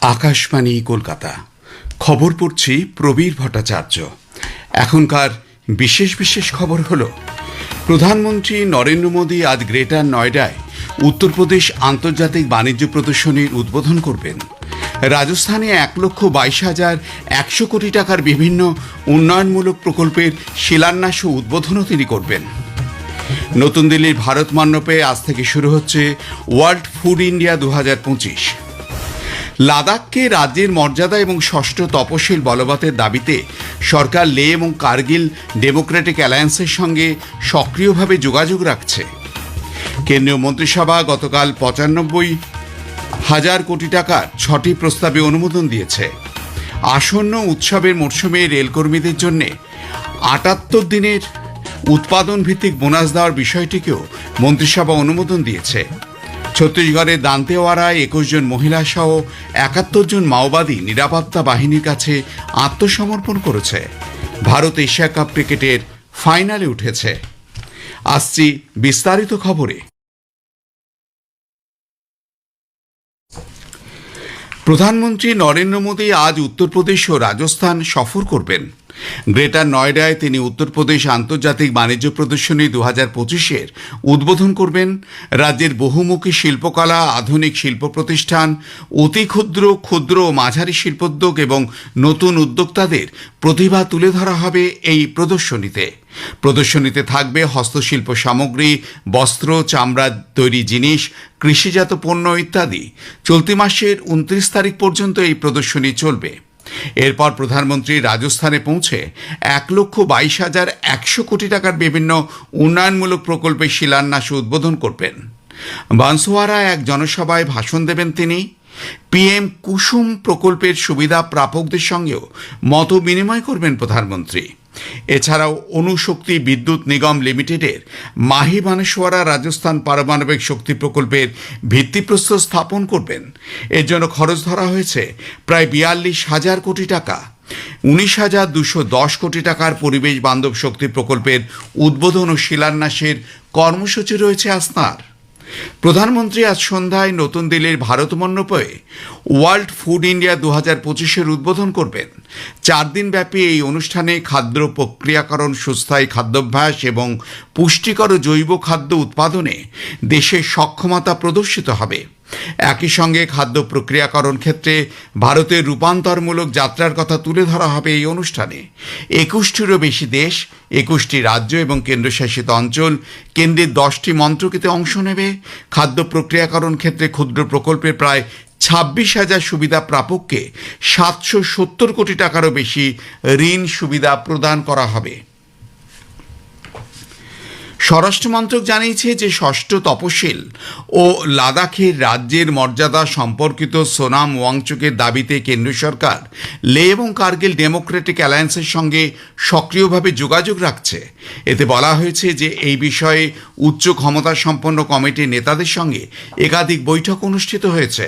আকাশবাণী কলকাতা। খবর পড়ছি প্রবীর ভট্টাচার্য। এখনকার বিশেষ বিশেষ খবর হলো, প্রধানমন্ত্রী নরেন্দ্র মোদী আজ গ্রেটার নয়ডায় উত্তরপ্রদেশ আন্তর্জাতিক বাণিজ্য প্রদর্শনীর উদ্বোধন করবেন। রাজস্থানে এক লক্ষ বাইশ হাজার একশো কোটি টাকার বিভিন্ন উন্নয়নমূলক প্রকল্পের শিলান্যাস ও উদ্বোধনও তিনি করবেন। নতুন দিল্লির ভারত মণ্ডপে আজ থেকে শুরু হচ্ছে ওয়ার্ল্ড ফুড ইন্ডিয়া দু হাজার পঁচিশ। লাদাখকে রাজ্যের মর্যাদা এবং ষষ্ঠ তপশিল বলবতের দাবিতে সরকার লে এবং কার্গিল ডেমোক্রেটিক অ্যালায়েন্সের সঙ্গে সক্রিয়ভাবে যোগাযোগ রাখছে। কেন্দ্রীয় মন্ত্রিসভা গতকাল পঁচানব্বই হাজার কোটি টাকার ছটি প্রস্তাবে অনুমোদন দিয়েছে। আসন্ন উৎসবের মরশুমে রেলকর্মীদের জন্য আটাত্তর দিনের উৎপাদন ভিত্তিক বোনাস দেওয়ার বিষয়টিকেও মন্ত্রিসভা অনুমোদন দিয়েছে। ছত্তিশগড়ের দান্তেওয়ারায় একুশ জন মহিলা সহ একাত্তর জন মাওবাদী নিরাপত্তা বাহিনীর কাছে আত্মসমর্পণ করেছে। ভারত এশিয়া কাপ ক্রিকেটের ফাইনালে উঠেছে। আসছি বিস্তারিত খবরে। প্রধানমন্ত্রী নরেন্দ্র মোদী আজ উত্তরপ্রদেশ ও রাজস্থান সফর করবেন। গ্রেটার নয়ডায় তিনি উত্তরপ্রদেশ আন্তর্জাতিক বাণিজ্য প্রদর্শনী দু হাজার পঁচিশের উদ্বোধন করবেন। রাজ্যের বহুমুখী শিল্পকলা, আধুনিক শিল্প প্রতিষ্ঠান, অতি ক্ষুদ্র ক্ষুদ্র ও মাঝারি শিল্পোদ্যোগ এবং নতুন উদ্যোক্তাদের প্রতিভা তুলে ধরা হবে এই প্রদর্শনীতে। প্রদর্শনীতে থাকবে হস্তশিল্প সামগ্রী, বস্ত্র, চামড়া তৈরি জিনিস, কৃষিজাত পণ্য ইত্যাদি। চলতি মাসের উনত্রিশ তারিখ পর্যন্ত এই প্রদর্শনী চলবে। এরপর প্রধানমন্ত্রী রাজস্থানে পৌঁছে এক লক্ষ বাইশ হাজার একশো কোটি টাকার বিভিন্ন উন্নয়নমূলক প্রকল্পের শিলান্যাস উদ্বোধন করবেন। বানসোয়ারা এক জনসভায় ভাষণ দেবেন তিনি। পিএম কুসুম প্রকল্পের সুবিধা প্রাপকদের সঙ্গেও মত বিনিময় করবেন প্রধানমন্ত্রী। এছাড়াও অনুশক্তি বিদ্যুৎ নিগম লিমিটেডের মাহি বানেশ্বরা রাজস্থান পারমাণবিক শক্তি প্রকল্পের ভিত্তিপ্রস্তর স্থাপন করবেন। এর জন্য খরচ ধরা হয়েছে প্রায় বিয়াল্লিশ হাজার কোটি টাকা। উনিশ হাজার দুশো দশ কোটি টাকার পরিবেশ বান্ধব শক্তি প্রকল্পের উদ্বোধন ও শিলান্যাসের কর্মসূচি রয়েছে আসনার প্রধানমন্ত্রী আজ সন্ধ্যায় নতুন দিল্লির ভারত মণ্ডপে ওয়ার্ল্ড ফুড ইন্ডিয়া দু হাজার পঁচিশের উদ্বোধন করবেন। চার দিন ব্যাপী এই অনুষ্ঠানে খাদ্য প্রক্রিয়াকরণ, সুস্থায়ী খাদ্যাভ্যাস এবং পুষ্টিকর জৈব খাদ্য উৎপাদনে দেশের সক্ষমতা প্রদর্শিত হবে। একই সঙ্গে খাদ্য প্রক্রিয়াকরণ ক্ষেত্রে ভারতের রূপান্তরমূলক যাত্রার কথা তুলে ধরা হবে এই অনুষ্ঠানে। একুশটিরও বেশি দেশ, একুশটি রাজ্য এবং কেন্দ্রশাসিত অঞ্চল কেন্দ্রের দশটি মন্ত্রকিতে অংশ নেবে। খাদ্য প্রক্রিয়াকরণ ক্ষেত্রে ক্ষুদ্র প্রকল্পের প্রায় ছাব্বিশ হাজার সুবিধা প্রাপককে সাতশো সত্তর কোটি টাকারও বেশি ঋণ সুবিধা প্রদান করা হবে। স্বরাষ্ট্র মন্ত্রক জানিয়েছে যে ষষ্ঠ তপশিল ও লাদাখের রাজ্যের মর্যাদা সম্পর্কিত সোনাম ওয়াংচুকের দাবিতে কেন্দ্র সরকার লে এবং কার্গিল ডেমোক্রেটিক অ্যালায়েন্সের সঙ্গে সক্রিয়ভাবে যোগাযোগ রাখছে। এতে বলা হয়েছে যে এই বিষয়ে উচ্চ ক্ষমতা সম্পন্ন কমিটির নেতাদের সঙ্গে একাধিক বৈঠক অনুষ্ঠিত হয়েছে।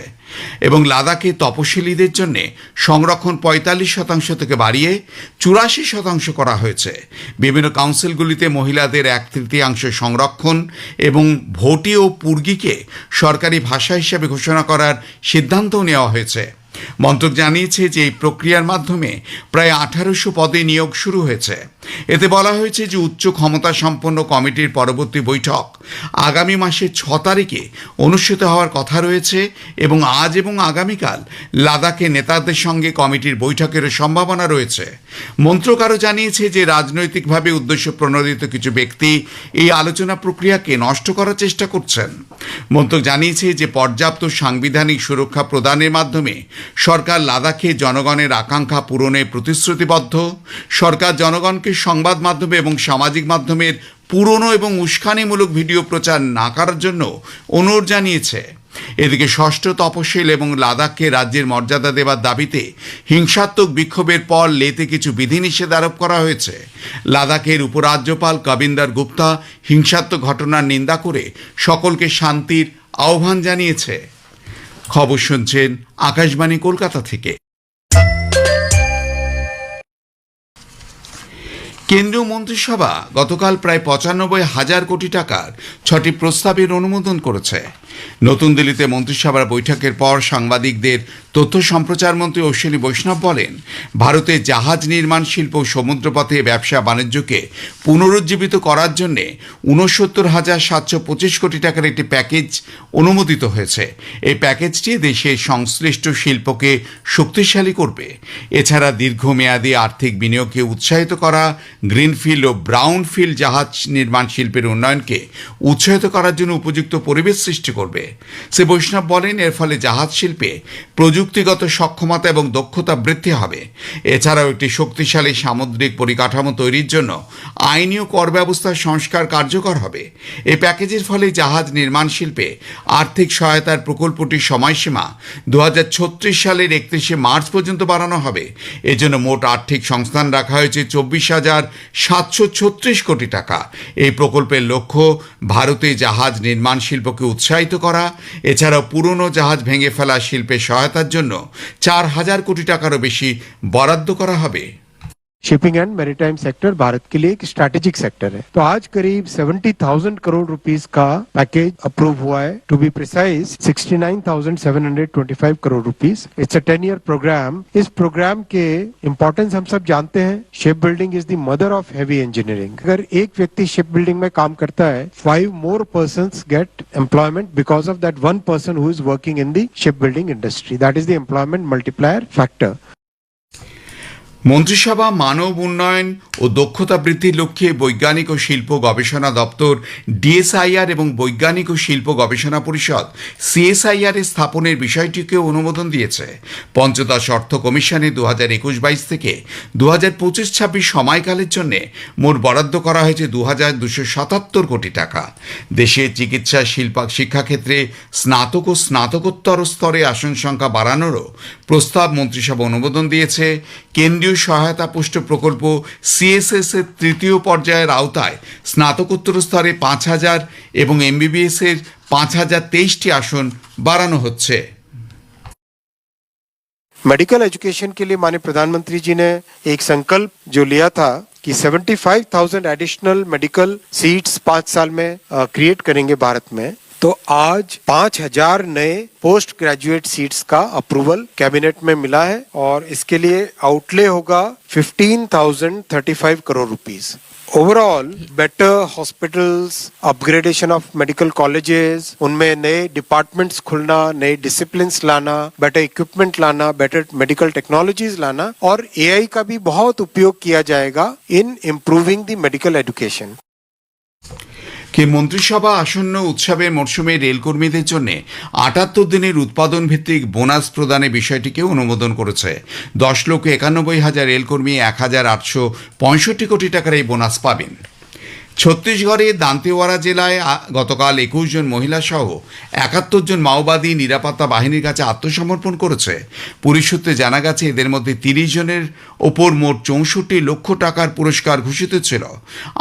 এবং লাদাখে তপশিলীদের জন্য সংরক্ষণ পঁয়তাল্লিশ শতাংশ থেকে বাড়িয়ে চুরাশি শতাংশ করা হয়েছে। বিভিন্ন কাউন্সিলগুলিতে মহিলাদের এক তৃতীয়াংশ সংরক্ষণ এবং ভোটি ও পুর্গিকে সরকারি ভাষা হিসেবে ঘোষণা করার সিদ্ধান্তও নেওয়া হয়েছে। মন্ত্রক জানিয়েছে যে এই প্রক্রিয়ার মাধ্যমে প্রায় আঠারোশো পদে নিয়োগ শুরু হয়েছে। এতে বলা হয়েছে যে উচ্চ ক্ষমতা সম্পন্ন কমিটির পরবর্তী বৈঠক আগামী মাসের ছ তারিখে অনুষ্ঠিত হওয়ার কথা রয়েছে এবং আজ এবং আগামীকাল লাদাখে নেতাদের সঙ্গে কমিটির বৈঠকেরও সম্ভাবনা রয়েছে। মন্ত্রক আরও জানিয়েছে যে রাজনৈতিকভাবে উদ্দেশ্য প্রণোদিত কিছু ব্যক্তি এই আলোচনা প্রক্রিয়াকে নষ্ট করার চেষ্টা করছেন। মন্ত্রক জানিয়েছে যে পর্যাপ্ত সাংবিধানিক সুরক্ষা প্রদানের মাধ্যমে সরকার লাদাখে জনগণের আকাঙ্ক্ষা পূরণে প্রতিশ্রুতিবদ্ধ। সরকার জনগণকে সংবাদ মাধ্যমে এবং সামাজিক মাধ্যমের পুরনো এবং উস্কানিমূলক ভিডিও প্রচার না করার জন্য অনুরোধ জানিয়েছে। এদিকে ষষ্ঠ তপশিল এবং লাদাখকে রাজ্যের মর্যাদা দেওয়ার দাবিতে হিংসাত্মক বিক্ষোভের পর লেতে কিছু বিধিনিষেধ আরোপ করা হয়েছে। লাদাখের উপরাজ্যপাল কবিন্দর গুপ্তা হিংসাত্মক ঘটনার নিন্দা করে সকলকে শান্তির আহ্বান জানিয়েছে। খবর শুনছেন আকাশবাণী কলকাতা থেকে। কেন্দ্রীয় মন্ত্রিসভা গতকাল প্রায় পঁচানব্বই হাজার কোটি টাকার ছটি প্রস্তাবের অনুমোদন করেছে। নতুন দিল্লিতে মন্ত্রিসভার বৈঠকের পর সাংবাদিকদের তথ্য সম্প্রচার মন্ত্রী অশ্বিনী বৈষ্ণব বলেন, ভারতে জাহাজ নির্মাণ শিল্প সমুদ্রপথে ব্যবসা বাণিজ্যকে পুনরুজ্জীবিত করার জন্য ঊনসত্তর হাজার সাতশো পঁচিশ কোটি টাকার একটি প্যাকেজ অনুমোদিত হয়েছে। এই প্যাকেজটি দেশের সংশ্লিষ্ট শিল্পকে শক্তিশালী করবে। এছাড়া দীর্ঘমেয়াদী আর্থিক বিনিয়োগকে উৎসাহিত করা, গ্রিনফিল্ড ও ব্রাউনফিল্ড জাহাজ নির্মাণ শিল্পের উন্নয়নকে উৎসাহিত করার জন্য উপযুক্ত পরিবেশ সৃষ্টি করবে। শ্রী বৈষ্ণব বলেন, এর ফলে জাহাজ শিল্পে প্রযুক্তিগত সক্ষমতা এবং দক্ষতা বৃদ্ধি হবে। এছাড়াও একটি শক্তিশালী সামুদ্রিক পরিকাঠামো তৈরির জন্য আইনি ও কর ব্যবস্থার সংস্কার কার্যকর হবে। এই প্যাকেজের ফলে জাহাজ নির্মাণ শিল্পে আর্থিক সহায়তার প্রকল্পটির সময়সীমা দু হাজার ছত্রিশ সালের একত্রিশে মার্চ পর্যন্ত বাড়ানো হবে। এজন্য মোট আর্থিক সংস্থান রাখা হয়েছে চব্বিশ হাজার সাতশো ছত্রিশ কোটি টাকা। এই প্রকল্পের লক্ষ্য ভারতে জাহাজ নির্মাণ শিল্পকে উৎসাহিত করা, এছাড়াও পুরনো জাহাজ ভেঙে ফেলা শিল্পের সহায়তার জন্য চার হাজার কোটি টাকারও বেশি বরাদ্দ করা হবে। Shipping and maritime sector Bharat के लिए एक स्ट्रैटेजिक सेक्टर है। तो आज करीब 70,000 करोड़ रुपीस का पैकेज अप्रूव हुआ है। To be precise 69,725 crore rupees it's a ten year programme इस प्रोग्राम के इम्पोर्टेंस हम सब जानते हैं। Ship building is the mother of heavy engineering अगर एक व्यक्ति शिप बिल्डिंग में काम करता है five more person get employment because of that one person who is working in the ship building industry that is the employment multiplier factor মন্ত্রিসভা, মানব উন্নয়ন ও দক্ষতা বৃদ্ধির লক্ষ্যে বৈজ্ঞানিক ও শিল্প গবেষণা দপ্তর, ডিএসআইআর এবং বৈজ্ঞানিক ও শিল্প গবেষণা পরিষদ, সিএসআইআর এর স্থাপনের বিষয়টিকে অনুমোদন দিয়েছে। পঞ্চদশ অর্থ কমিশনে দু হাজার একুশ বাইশ থেকে দু হাজার পঁচিশ ছাব্বিশ সময়কালের জন্য মোট বরাদ্দ করা হয়েছে দু হাজার দুশো সাতাত্তর কোটি টাকা। দেশে চিকিৎসা, শিল্প, শিক্ষাক্ষেত্রে স্নাতক ও স্নাতকোত্তর স্তরে আসন সংখ্যা বাড়ানোরও প্রস্তাব মন্ত্রিসভা অনুমোদন দিয়েছে। কেন্দ্রীয় সহায়তা পুষ্ট প্রকল্প সিএসএস এর তৃতীয় পর্যায়ের আওতায় স্নাতকোত্তর স্তরে পাঁচ হাজার এবং এমবিবিএস এর পাঁচ হাজার তেইশটি আসন বাড়ানো হচ্ছে मेडिकल एजुकेशन के लिए माननीय प्रधानमंत्री जी ने एक संकल्प जो लिया था कि 75,000 एडिशनल मेडिकल सीट्स पाँच साल में क्रिएट करेंगे भारत में तो आज पाँच हज़ार नए पोस्ट ग्रेजुएट सीट्स का अप्रूवल कैबिनेट में मिला है और इसके लिए आउटले होगा 15,035 crore rupees overall better hospitals upgradation of medical colleges उनमें नए डिपार्टमेंट्स खुलना नए डिसिप्लिन लाना बेटर इक्विपमेंट लाना बेटर मेडिकल टेक्नोलॉजीज़ लाना और एआई का भी बहुत उपयोग किया जाएगा in improving the medical education কে মন্ত্রিসভা আসন্ন উৎসবের মরশুমে রেলকর্মীদের জন্য আটাত্তর দিনের উৎপাদন ভিত্তিক বোনাস প্রদানের বিষয়টিকে অনুমোদন করেছে। দশ লক্ষ একানব্বই হাজার রেলকর্মী এক হাজার আটশো পঁয়ষট্টি কোটি টাকার এই বোনাস পাবেন। ছত্তিশগড়ের দান্তেওয়াড়া জেলায় গতকাল একুশ জন মহিলা সহ একাত্তর জন মাওবাদী নিরাপত্তা বাহিনীর কাছে আত্মসমর্পণ করেছে। পুলিশ সূত্রে জানা গেছে, এদের মধ্যে তিরিশ জনের ওপর মোট চৌষট্টি লক্ষ টাকার পুরস্কার ঘোষিত ছিল।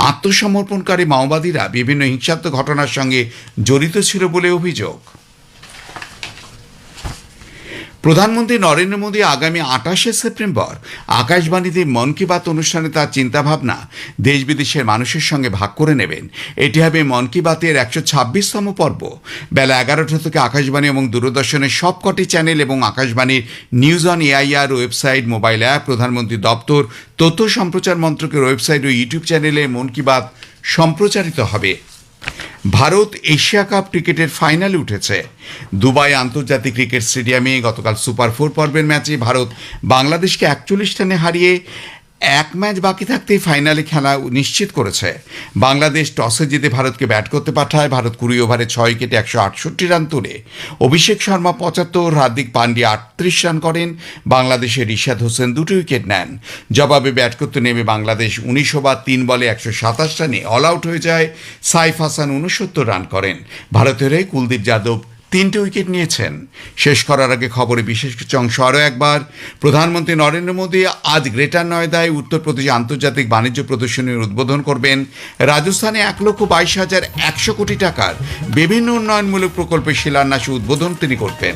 আত্মসমর্পণকারী মাওবাদীরা বিভিন্ন হিংসাত্মক ঘটনার সঙ্গে জড়িত ছিল বলে অভিযোগ। প্রধানমন্ত্রী নরেন্দ্র মোদী আগামী আঠাশে সেপ্টেম্বর আকাশবাণীতে মন কি বাত অনুষ্ঠানে তার চিন্তাভাবনা দেশ বিদেশের মানুষের সঙ্গে ভাগ করে নেবেন। এটি হবে মন কি বাতের একশো ছাব্বিশতম পর্ব। বেলা এগারোটা থেকে আকাশবাণী এবং দূরদর্শনের সবকটি চ্যানেল এবং আকাশবাণীর news on AIR website, mobile app, প্রধানমন্ত্রী দপ্তর, তথ্য সম্প্রচার মন্ত্রকের ওয়েবসাইট ও ইউটিউব চ্যানেলে মন কি বাত সম্প্রচারিত হবে। ভারত এশিয়া কাপ ক্রিকেটের ফাইনালে উঠেছে। দুবাই আন্তর্জাতিক ক্রিকেট স্টেডিয়ামে গতকাল সুপার ফোর পর্বের ম্যাচে ভারত বাংলাদেশকে একচল্লিশ রানে হারিয়ে এক ম্যাচ বাকি থাকতেই ফাইনালে খেলা নিশ্চিত করেছে। বাংলাদেশ টসে জিতে ভারতকে ব্যাট করতে পাঠায়। ভারত কুড়ি ওভারে ছয় উইকেটে একশো আটষট্টি রান তুলে। অভিষেক শর্মা পঁচাত্তর, হার্দিক পান্ডিয়া আটত্রিশ রান করেন। বাংলাদেশের রিশাদ হোসেন দুটি উইকেট নেন। জবাবে ব্যাট করতে নেমে বাংলাদেশ উনিশ ওভার, তিন বলে একশো সাতাশ রানে অল আউট হয়ে যায়। সাইফ হাসান উনসত্তর রান করেন। ভারতের হয়ে কুলদীপ যাদব তিনটে উইকেট নিয়েছেন। শেষ করার আগে খবরে বিশেষ কিছু অংশ আরও একবার। প্রধানমন্ত্রী নরেন্দ্র মোদী আজ গ্রেটার নয়দায় উত্তরপ্রদেশে আন্তর্জাতিক বাণিজ্য প্রদর্শনীর উদ্বোধন করবেন। রাজস্থানে এক লক্ষ বাইশ হাজার একশো কোটি টাকার বিভিন্ন উন্নয়নমূলক প্রকল্পের শিলান্যাস উদ্বোধন তিনি করবেন।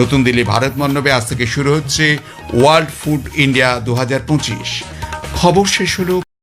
নতুন দিল্লি ভারত মণ্ডপে আজ থেকে শুরু হচ্ছে ওয়ার্ল্ড ফুড ইন্ডিয়া দু হাজার পঁচিশ। খবর শেষ হলো